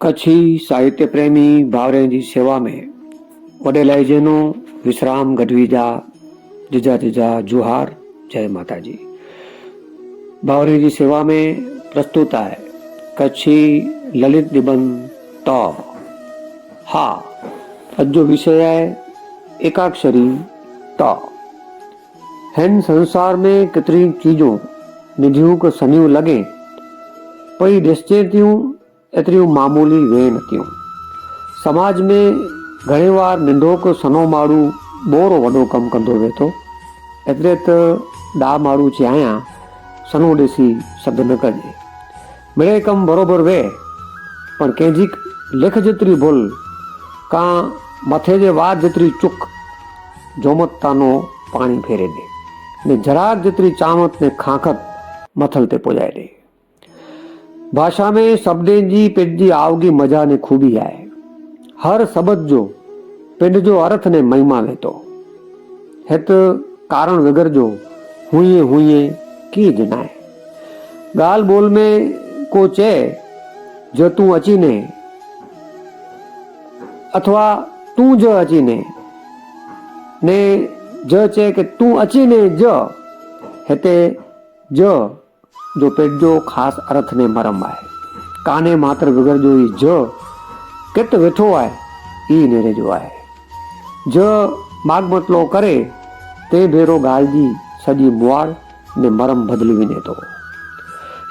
कच्छी साहित्य प्रेमी भावरे जी सेवा में वडेलाई जेनो विश्राम गढ़वी जा जिजा जिजा जुहार जय माता जी भावरे जी सेवा में प्रस्तुत है कच्छी ललित निबंध तो हा अजो विषय है एकाक्षरी तो हिन संसार में केतिरी चीजूं निधियूं को सनियूं लॻे पई ॾिसजे थियूं एतिरियूं मामूली वे न थियूं समाज में घणी बार नंढो सनो माण्हू बोरो वॾो कमु कंदो वहे थो एतिरे त ॾह माण्हू चाहियां सनो ॾिसी सभु न कजे मिड़े कमु बराबरि वे पर कंहिंजी लिख जेतिरी भुल का मथे जे वात जेतिरी चुक जोमत तानो पाणी फेरे ॾे ने जराक जेतिरी चामत ने खांखत मथल ते पुॼाए ॾे भाषा में शब्द जी पिंड जी आवगी मज़ा ने खूबी आए। हर शब्द जो पिंड जो अर्थ ने महिमा वेतो। हित कारण विगर जो हुई हुई की जिनाए। गाल बोल में को चए जो तू अची ने, अथवा तू जो अची ने ने जो चे के तू अची ने जो, हिते जो जो पेटजो ख़ासि अर्थ ने मरम आहे कान्हे मात्र विगर जो ई ज किट वेठो आहे ई नेरे जो आहे ज माग मतलो करे ते भेरो ॻाल्हि जी सॼी मुआड़ ने मरम बदिली वञे थो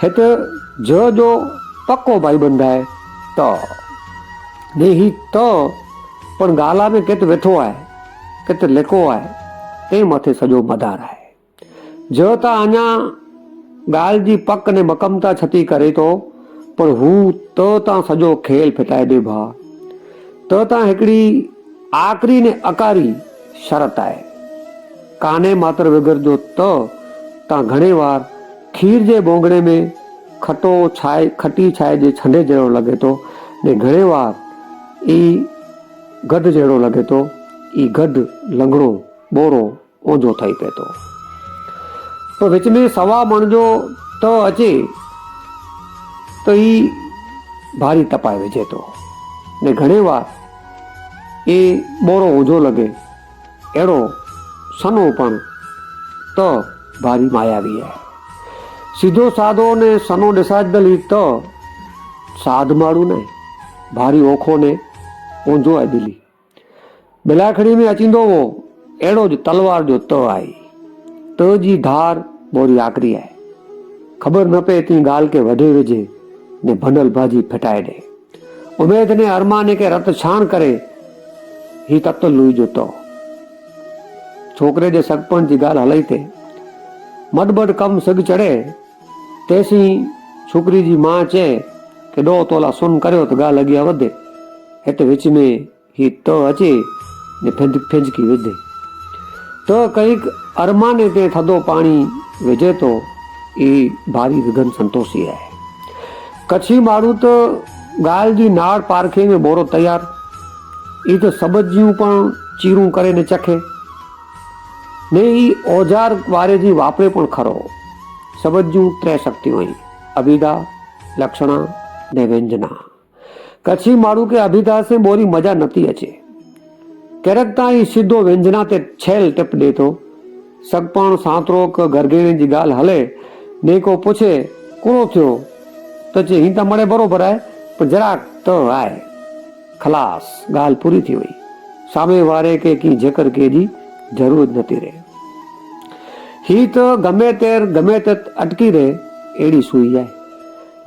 हिते ज जो पको भाईबंद आहे त ने ही त पण ॻाल्हि में कित वेठो आहे कित लेखो आहे तंहिं मथे सॼो मदार आहे ज त अञा ગાલજી પક ને મકમતા છતી કરે તો, પણ હું તો તાં સજો ખેલ ફેટાए દे भा તો તાં હિકડી આકરી ને અકારી શરત આય કાને માત્ર વગર જો તો તાં ઘણી વાર ખીર જે બોંગણે મેં ખટો છાય, ખટી છાય જે છંડે જેવો લગે તો, ને ઘણી વાર એ ગઢ જેવો લગે તો એ ગઢ લંગડો, બોરો ઓજો થઈ પહેતો थो पर विच में सवा मण जो त अचे त ई भारी तपाए विझे थो ने घणे वार એ બોરો ઊંધો લગે એડો સનો પણ તો ભારી માયાવી હે સીધો સાદો ને સનો ડિસાજદલી તો સાધ માળું ને ભારી ઓખો ને ઊંધો आहे દિલી बिलाखड़ी में अचींदो हो अहिड़ो ज तलवार जो त आई त जी धार बोरी आकरी आहे ख़बर न पए ती ॻाल्हि खे वढे विझे ने भंडल भाॼी फिटाए ॾे उमेद ने अरमाने खे रत छाण करे ही तत लुई जो तो छोकिरे जे सगपण जी ॻाल्हि हलई थिए मडबड कमु सिग चढ़े तेसीं छोकिरी जी मां चए कि ॾो तोला सुन करियो त ॻाल्हि अॻियां वधे हिते विच में ही त अचे ने फिंज फिंजकी विधे તો કંઈક અરમાને તે થદો પાણી વેજેતો એ ભારી વિઘન સંતોષી હે કચ્છી મારું તો ગાલજી નાળ પારખે ને બોરો તૈયાર. એ તો સબજ્યું પણ ચીરું કરે ને ચખે. ને એ ઓજાર વારેજી વાપરે પણ ખરો. સબજ્યું ત્રે શક્તિ હોય. અભિદા, લક્ષણા ને વ્યંજના કચ્છી મારું કે અભિદાસે બોરી મજા નથી અચે. ಕೆರಗ್ತಾ ಈ ಸಿದ್ದೋ ವ್ಯಂಜನಾತೆ છેલ ಟಿಪ್ દેતો સગપણ સાંતરો ક ગરગેની જી ગાલ હલે. નેકો પૂછે, કોનો થયો? તો જે હિંતા મળે બરોબર આય, પણ જરાક તો આય. ખલાસ, ગાલ પૂરી થઈ હોય. સામે વારે કે કી જકર કેજી જરૂર જ નથી રહે હિત ગમે તેર ગમે તે અટકી રહે એડી સૂઈ જાય.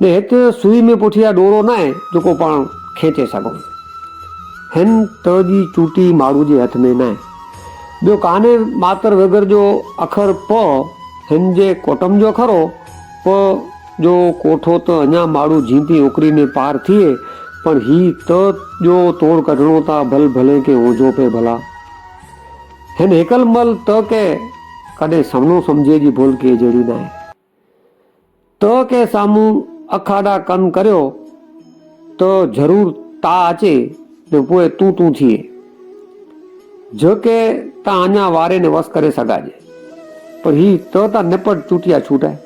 ને હેત સૂઈ મેં પૂઠિયા ડોરો નાય તો કો પણ ખેંચે શકો હેન તજી ચૂંટી માળું જે હાથમે નાય જો કાને માતર વગર જો અખર પ, હેન જે કોટમ જો ખરો, પ જો કોઠો તો અહીંયા માળું જીંતી ઉકરીને પાર થઈએ પણ હી ત જો તોડ કઢણો તા ભલ ભલે કે ઓજો પે ભલા. હેન એકલ મલ ત કે કદે સમનો સમજેજી ભૂલ કે જડી નાય. ત કે સામું અખાડા કન કર્યો, તો જરૂર તા આચે ને પોએ તું તું થીએ. જો કે તા આના વારે ને વસ કરે સગાજે પણ હી તો તા નપટ તૂટ્યા છૂટાય.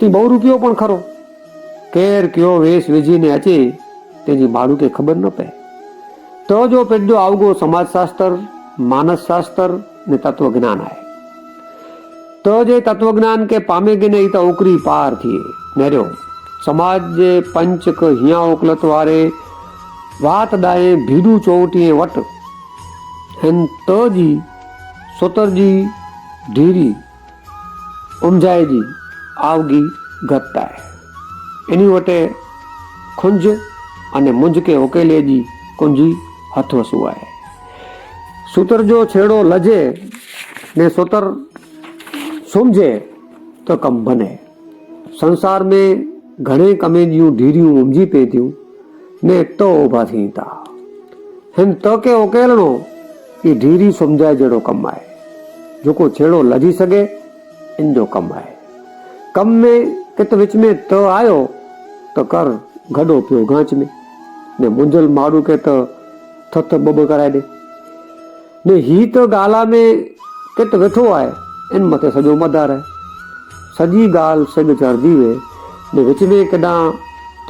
તે બહુ રૂપિયો પણ ખરો? કેર કયો વેશ વેજીને અચે, તેની મારું કે ખબર ન પે. તો જો પેડો આવગો સમાજશાસ્ત્ર, માનસશાસ્ત્ર ને તત્વજ્ઞાન આય. તો જે તત્વજ્ઞાન કે પામે ગને એ તો પાર થીએ. ને સમાજ પંચક હિયા ઓકલત વારે વાત દાયે ભીડું ચોવટીએ વટ. હેંતજી સોતરજી, ધીરી, ઉમજાયજી આવગી ગત્તાય એની વટે ખુંજ અને મુંજ કે ઉકેલેજી કુંજી હથો સુવાય. સૂતર જો છેડો લજે ને સોતર સુમજે તો કમ બને. સંસાર મેં ઘણે કમેજ્યું ઢીર્યું ઉમજી પેત્યું पे थियूं ने तो उभा थी था हिन त के उकेलणो ई ढीरी सम्झाए जहिड़ो कमु आहे जेको छेड़ो लधी सघे इन जो कमु आहे कम में कित विच में त आयो त कर गॾो पियो गांच में ने मुंझल माण्हू खे त थथ ॿ ॿ कराए ॾे ने ही त ॻाल्हि में कित वेठो आहे इन मथे सॼो मदार आहे सॼी ॻाल्हि सिग चढ़ंदी वे ने विच में केॾां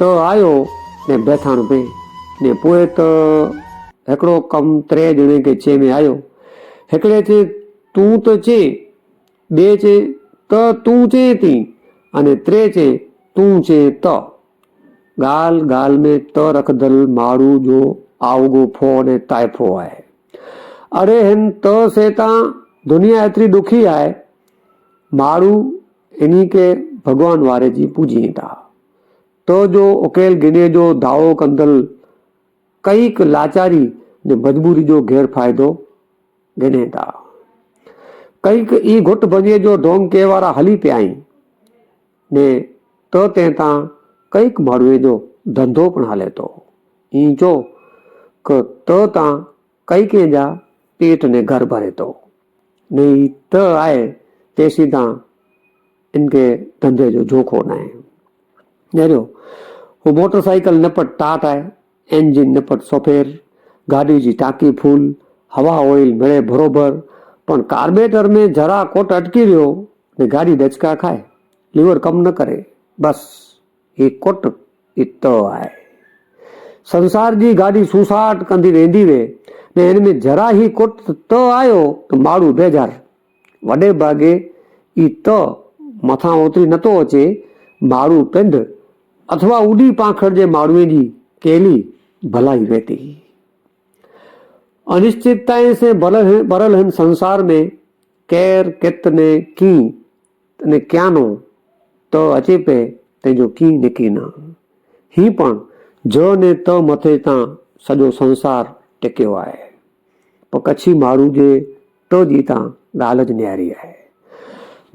त आयो ને બેથાણું પી. ને પોએ તો હેકડો કમ ત્રે જણે કે છે મેં આવ્યો હેકડે છે, તું તો છે. બે છે, ત તું છે તી. અને ત્રે છે, તું છે ત. ગાલ ગાલ મેં ત રખદલ મારું જો આવગો ફો અને તાયફો આય. અરે હેન ત સેતા દુનિયા એતરી દુખી આય. મારું એની કે ભગવાન વારે જી પૂજી તા. તો જો ઉકેલગીને જો દાવો કંદલ, કંઈક લાચારી ને મજબૂરી જો ગેરફાયદો ગણેતા. કંઈક ઈ ઘુટ ભંજે જો ઢોંગ કેવારા હલી પ્યાઈ ને તો તે ત્યાં કંઈક મળવે જો ધંધો પણ હાલે તો. ઈ જો કે તો ત્યાં કંઈક જા પેટને ઘર ભરે તો. ને ઈ તો આય તે સીધા ઇનકે ધંધે જો જોખો ના നേരോ મોટર સાયકલ નપટ ટાટા એન્જિન નપટ સોફેર, ગાડીજી ટાંકી ફૂલ, હવા ઓઇલ મળે બરોબર, પણ કાર્બેટર મેં જરા કોટ અટકી રહ્યો ને ગાડી દચકા ખાય. લીવર કમ ન કરે. બસ, એ કોટ ઇતો આય. સંસારજી ગાડી સુસાટ કંધી વેંધી વે ને એને મેં જરા હી કોટ ત આયો તો મારું બેજાર. વડે ભાગે ઈ ત મથા ઓતરી નતો વચ્ચે મારું પેંડ माण्हू पिंड अथवा उॾी पाखड़ जे माण्हूअ जी केली भलाई वेती अनिश्चितताएं से भरल भरल हिन संसार में केर कित ने कीं ने क्यानो त अचे पे तंहिंजो कीं ने कीं न ही पण ज ने त मथे तां सॼो संसार टिकियो आहे पर कच्छी माण्हू जे त जी तां ॻाल्हि ज न्यारी आहे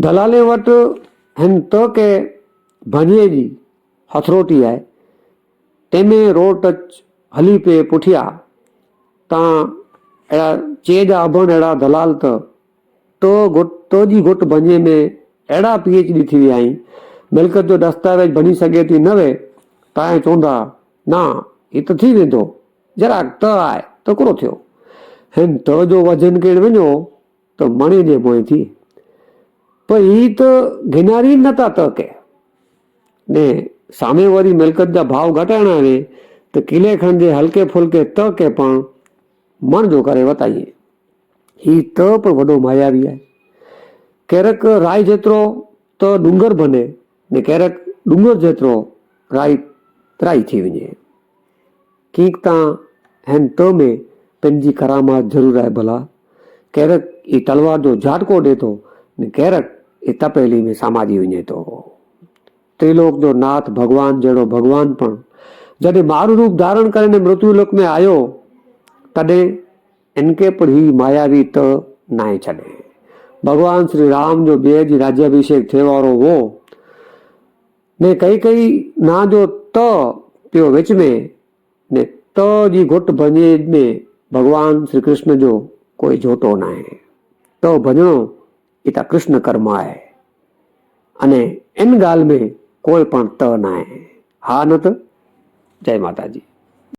दलाले वटि हिन त के भञे जी हथरोटी आहे तंहिंमें रोड टच हली पे पुठियां तव्हां अहिड़ा चे जा अभण अहिड़ा दलाल त तो घुट तो जी घुट भञे में अहिड़ा पी एच डी थी विया आहिनि मिल्कत जो दस्तावेज़ बणी सघे थी न वे तव्हां चवंदा न हीअ त थी वेंदो जरा त आहे तकिड़ो थियो हिन त जो वज़न केरु वञो त मणे जे पोइ थी पर ही त गिनारी नथा त के સામે વળી મિલકતના ભાવ ઘટાણા આવે તો કિલે ખંજે, હલકે ફુલકે ત કે પણ મણ જો કરે વતાઈએ. એ ત પણ વડો માયાવી આવે ક્યારેક રાય જેતરો તો ડુંગર બને ને ક્યારેક ડુંગર જેતરો રાય ત્રાઈ થઈ વञे કીક તાં હેન તમે પંજી કરામાત જરૂર આય ભલા. ક્યારેક એ તલવાર જો ઝાટકો દેતો ને ક્યારેક એ તપેલી મેં સામાજી વञे તો ત્રિલોકનો નાથ ભગવાન જેનો ભગવાન પણ જ્યારે મારું રૂપ ધારણ કરીને મૃત્યુલોક મેં આવ્યો તને એનકે પણ હી માયાવી ત નાય ચડે ભગવાન શ્રી રામ જો બે જ રાજ્યાભિષેક થેવારો હો, ને કઈ કઈ ના જો ત પ્યો વેચમે, ને ત જી ઘોટ ભજે મે ભગવાન શ્રી કૃષ્ણ જો કોઈ જોતો નાય. તો ભજણો એ તા કૃષ્ણ કર્માય. અને એન ગાલ મેં કોઈ પણ ત નાય હા નત જય માતાજી.